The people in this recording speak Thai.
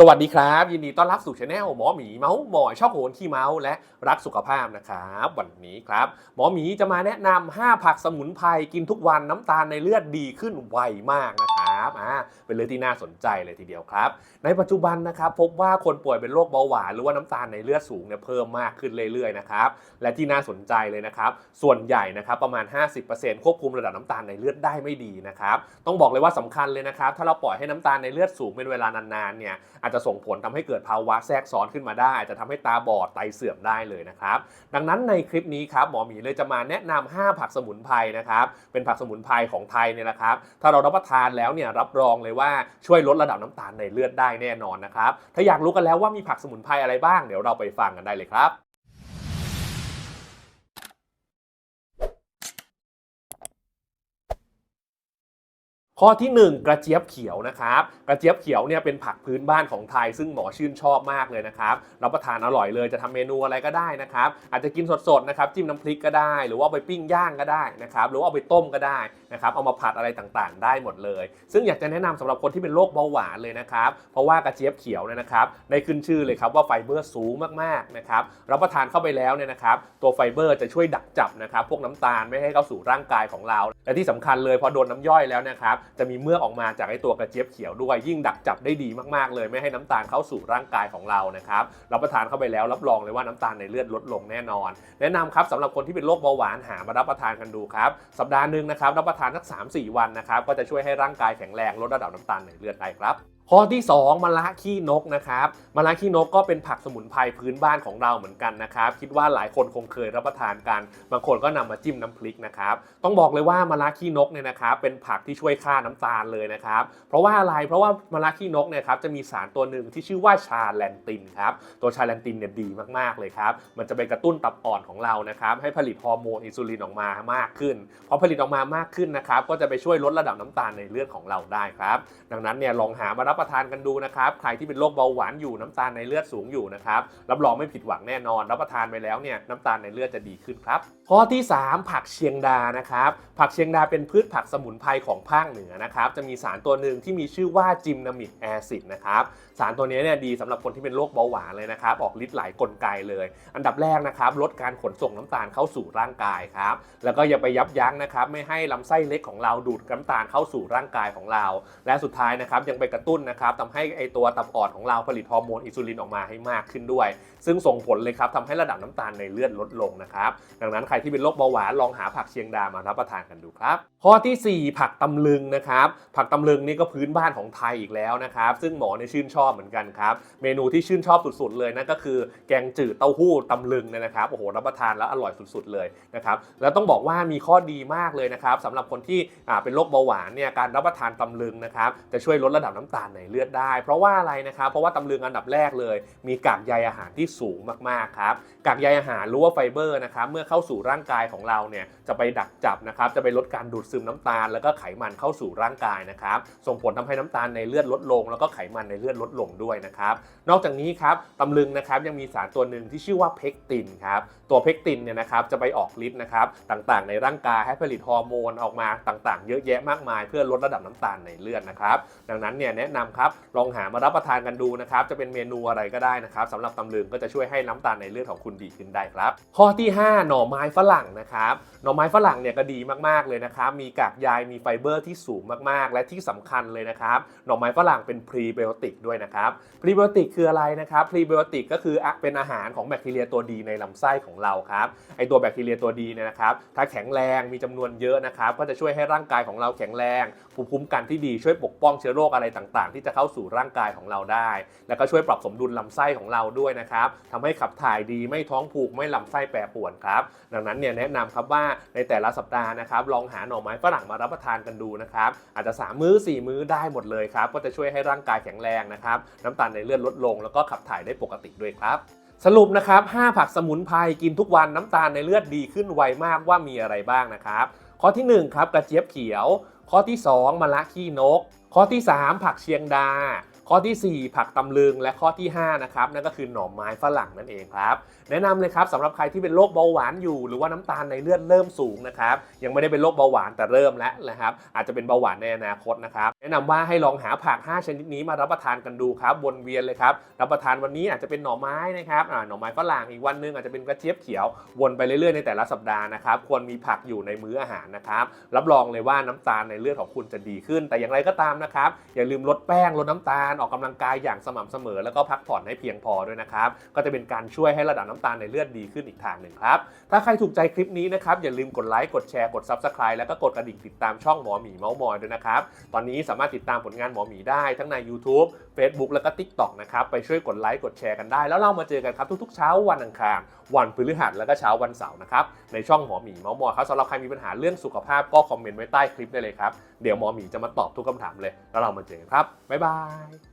สวัสดีครับ ยินดีต้อนรับสู่ช anel หมอหมีเมาส์หมอยชอบโหนขี้เมาส์และรักสุขภาพนะครับ วันนี้ครับ หมอหมีจะมาแนะนำ5ผักสมุนไพรกินทุกวันน้ำตาลในเลือดดีขึ้นไวมากนะ ครับอ่าเป็นเรื่องที่น่าสนใจเลยทีเดียวครับ ในปัจจุบันนะครับพบว่าคนป่วยเป็นโรคเบาหวานหรือว่าน้ำตาลในเลือดสูงเนี่ยเพิ่มมากขึ้นเรื่อยๆนะครับและที่น่าสนใจเลยนะครับส่วนใหญ่นะครับประมาณ 50%ควบคุมระดับน้ำตาลในเลือดได้ไม่ดีนะครับต้องบอกเลยว่าสำคัญเลยนะครับถ้าเราปล่อยให้น้ำตาลในเลือดสูงเป็นเวลานานๆเนี่ยอาจจะส่งผลทำให้เกิดภาวะแทรกซ้อนขึ้นมาได้อาจจะทำให้ตาบอดไตเสื่อมได้เลยนะครับดังนั้นในคลิปนี้ครับหมอหมีเลยจะมาแนะนำ5ผักสมุนไพรนะครับเป็นผักสมุนไพรของไทยเนี่ยนะครับถ้าเรารับประทานแล้วเนี่ยรับรองเลยว่าช่วยลดระดับน้ำตาลในเลือดได้แน่นอนนะครับ ถ้าอยากรู้กันแล้วว่ามีผักสมุนไพรอะไรบ้าง เดี๋ยวเราไปฟังกันได้เลยครับ ข้อที่ 1 กระเจี๊ยบเขียวนะครับ กระเจี๊ยบเขียวเนี่ยเป็นผักพื้นบ้านของไทย ซึ่งหมอชื่นชอบมากเลยนะครับรับประทานอร่อยเลยจะทำเมนูอะไรก็ได้นะครับอาจจะกินสดๆนะครับจิ้มน้ำพริกก็ได้ หรือว่าไปปิ้งย่างก็ได้นะครับหรือว่าเอาไปต้มก็ได้นะครับเอามาผัดอะไรต่างๆ ได้หมดเลย ซึ่งอยากจะแนะนำสำหรับคนที่เป็นโรคเบาหวานเลยนะครับเพราะว่ากระเจี๊ยบเขียวเนี่ยนะครับได้ขึ้นชื่อเลยครับว่าไฟเบอร์สูงมากๆนะครับรับประทานเข้าไปแล้วเนี่ยนะครับตัวไฟเบอร์จะช่วยดักจับนะครับพวกน้ำตาลไม่ให้เข้าสู่ร่างกายของเรา และที่สำคัญเลยพอโดนน้ำย่อยแล้วนะครับจะมีเมือกออกมาจากไอตัวกระเจี๊ยบเขียวด้วย ยิ่งดักจับได้ดีมากๆ เลยไม่ให้น้ำตาลเข้าสู่ร่างกายของเรานะครับรับประทานเข้าไปแล้วรับรองเลยว่าน้ำตาลในเลือดลดลงแน่นอน แนะนำครับสำหรับคนที่เป็นโรคเบาหวานหามารับประทานกันดูครับสัปดาห์หนึ่งนะครับรับประทานสัก3-4 วันนะครับก็จะช่วยให้ร่างกายแข็งแรงลดระดับน้ำตาลในเลือดได้ครับ ข้อที่ 2มะระขี้นกนะครับมะระขี้นกก็เป็นผักสมุนไพรพื้นบ้านของเราเหมือนกันนะครับ คิดว่าหลายคนคงเคยรับประทานกัน บางคนก็นำมาจิ้มน้ำพริกนะครับ ต้องบอกเลยว่ามะระขี้นกเนี่ยนะครับ เป็นผักที่ช่วยฆ่าน้ำตาลเลยนะครับ เพราะว่าอะไร เพราะว่ามะระขี้นกเนี่ยครับจะมีสารตัวหนึ่งที่ชื่อว่าชาแลนตินครับ ตัวชาแลนตินเนี่ยดีมากๆเลยครับ มันจะไปกระตุ้นตับอ่อนของเรานะครับ ให้ผลิตฮอร์โมนอินซูลินออกมามากขึ้น พอผลิตออกมามากขึ้นนะครับ ก็จะไปช่วยลดระดับน้ำตาลในเลือดของเราได้ครับ ดังนั้นเนี่ยลองหามารับประทานกันดูนะครับ ใครที่เป็นโรคเบาหวานอยู่น้ำตาลในเลือดสูงอยู่นะครับ รับรองไม่ผิดหวังแน่นอน รับประทานไปแล้วเนี่ยน้ำตาลในเลือดจะดีขึ้นครับ ข้อที่ 3 ผักเชียงดานะครับ ผักเชียงดาเป็นพืชผักสมุนไพรของภาคเหนือนะครับ จะมีสารตัวหนึ่งที่มีชื่อว่าจิมนามิกแอซิดนะครับ สารตัวนี้เนี่ยดีสำหรับคนที่เป็นโรคเบาหวานเลยนะครับ ออกฤทธิ์หลายกลไกเลย อันดับแรกนะครับลดการขนส่งน้ำตาลเข้าสู่ร่างกายครับ แล้วก็อย่าไปยับยั้งนะครับไม่ให้ลำไส้เล็กของเราดูดน้ำตาลเข้าสู่ร่างกายของเรา และสุดท้ายนะครับยังไปกระตุ้นนะครับทำให้ไอตัวตับอ่อนของเราผลิตฮอร์โมนอินซูลินออกมาให้มากขึ้นด้วย ซึ่งส่งผลเลยครับทำให้ระดับน้ำตาลในเลือดลดลงนะครับ ดังนั้นใครที่เป็นโรคเบาหวานลองหาผักเชียงดามารับประทานกันดูครับข้อทีสี่4 ผักตำลึงนะครับผักตำลึงนี่ก็พื้นบ้านของไทยอีกแล้วนะครับ ซึ่งหมอเนี่ยชื่นชอบเหมือนกันครับเมนูที่ชื่นชอบสุดๆเลยนั่นก็คือแกงจืดเต้าหู้ตำลึงเนี่ยนะครับโอ้โหรับประทานแล้วอร่อยสุดๆเลยนะครับแล้วต้องบอกว่ามีข้อดีมากเลยนะครับสำหรับคนที่เป็นโรคเบาหวานเนี่ยการรับประทานตำลึงนะครับจะช่วยลดระดับน้ำตาลในเลือดได้ เพราะว่าอะไรนะครับ เพราะว่าตำลึงอันดับแรกเลย มีกากใยอาหารที่สูงมากๆครับ กากใยอาหารหรือว่าไฟเบอร์นะครับ เมื่อเข้าสู่ร่างกายของเราเนี่ย จะไปดักจับนะครับ จะไปลดการดูดซึมน้ำตาล แล้วก็ไขมันเข้าสู่ร่างกายนะครับ ส่งผลทำให้น้ำตาลในเลือดลดลง แล้วก็ไขมันในเลือดลดลงด้วยนะครับ นอกจากนี้ครับตำลึงนะครับยังมีสารตัวหนึ่งที่ชื่อว่าเพกตินครับ ตัวเพกตินเนี่ยนะครับจะไปออกฤทธิ์นะครับต่างๆ ในร่างกายให้ผลิตฮอร์โมนออกมาต่างๆ เยอะแยะมากมาย เพื่อลดระดับน้ำตาลในเลือดนะครับ ดังนั้นเนี่ยแนะนำครับ ลองหามารับประทานกันดูนะครับ จะเป็นเมนูอะไรก็ได้นะครับสำหรับตำลึงก็จะช่วยให้น้ำตาลในเลือดของคุณดีขึ้นได้ครับ ข้อที่ 5 หน่อไม้ฝรั่งนะครับ หน่อไม้ฝรั่งเนี่ยก็ดีมากๆเลยนะครับ มีกากใยมีไฟเบอร์ที่สูงมากๆ และที่สำคัญเลยนะครับ หน่อไม้ฝรั่งเป็นพรีไบโอติกด้วยนะครับ พรีไบโอติกคืออะไรนะครับ พรีไบโอติกก็คือเป็นอาหารของแบคทีเรียตัวดีในลำไส้ของเราครับ ไอตัวแบคทีเรียตัวดีเนี่ยนะครับ ถ้าแข็งแรงมีจำนวนเยอะนะครับ ก็จะช่วยให้ร่างกายของเราแข็งแรง ภูมิคุ้มกันที่ดีช่วยปกป้องเชื้อโรคอะไรต่างๆที่จะเข้าสู่ร่างกายของเราได้ แล้วก็ช่วยปรับสมดุลลำไส้ของเราด้วยนะครับทำให้ขับถ่ายดีไม่ท้องผูกไม่ลำไส้แปรปรวนครับ ดังนั้นเนี่ยแนะนำครับว่าในแต่ละสัปดาห์นะครับลองหาหน่อไม้ฝรั่งมารับประทานกันดูนะครับอาจจะ 3 มื้อ 4 มื้อได้หมดเลยครับก็จะช่วยให้ร่างกายแข็งแรงนะครับน้ำตาลในเลือดลดลง แล้วก็ขับถ่ายได้ปกติด้วยครับสรุปนะครับ 5 ผักสมุนไพรกินทุกวันน้ำตาลในเลือดดีขึ้นไวมากว่ามีอะไรบ้างนะครับ ข้อที่ 1 ครับกระเจี๊ยบเขียว ข้อที่ 2มะระขี้นก ข้อที่ 3 ผักเชียงดา ข้อทีสี่ 4 ผักตำลึงและข้อที่5นะครับนั่นก็คือหน่อไม้ฝรั่งนั่นเองครับแนะนำเลยครับสำหรับใครที่เป็นโรคเบาหวานอยู่หรือว่าน้ำตาลในเลือดเริ่มสูงนะครับยังไม่ได้เป็นโรคเบาหวานแต่เริ่มแล้วนะครับอาจจะเป็นเบาหวานในอนาคตนะครับแนะนำว่าให้ลองหาผัก 5 ชนิดนี้มารับประทานกันดูครับวนเวียนเลยครับรับประทานวันนี้อาจจะเป็นหน่อไม้นะครับหน่อไม้ฝรั่งอีกวันหนึงอาจจะเป็นกระเจี๊ยบเขียววนไปเรื่อยๆในแต่ละสัปดาห์นะครับควรมีผักอยู่ในมื้ออาหารนะครับรับรองเลยว่าน้ำตาลในเลือดของคุณจะดีขึ้น แต่อย่างไรก็ตามนะครับอย่าลืมลดแป้งลดน้ำตาลออกกำลังกายอย่างสม่ำเสมอ แล้วก็พักผ่อนให้เพียงพอด้วยนะครับก็จะเป็นการช่วยให้ระดับน้ำตาลในเลือดดีขึ้นอีกทางหนึ่งครับถ้าใครถูกใจคลิปนี้นะครับอย่าลืมกดไลค์กดแชร์กด Subscribe แล้วก็กดกระดิ่งติดตามช่องหมอหมีเมาส์มอยด้วยนะครับตอนนี้สามารถติดตามผลงานหมอหมีได้ทั้งใน YouTube Facebook แล้วก็ TikTok นะครับไปช่วยกดไลค์กดแชร์กันได้ แล้วเรามาเจอกันครับทุกๆ เช้าวันอังคารวันพฤหัสแล้วก็เช้าวันเสาร์นะครับในช่องหมอหมีเมาส์มอยครับสำหรับใครมีปัญหาเรื่องสุขภาพก็คอมเมนต์ไว้ใต้คลิปได้เลยครับเดี๋ยวหมอหมีจะมาตอบทุกคำถามเลย แล้วเรามาเจอกันครับบ๊ายบาย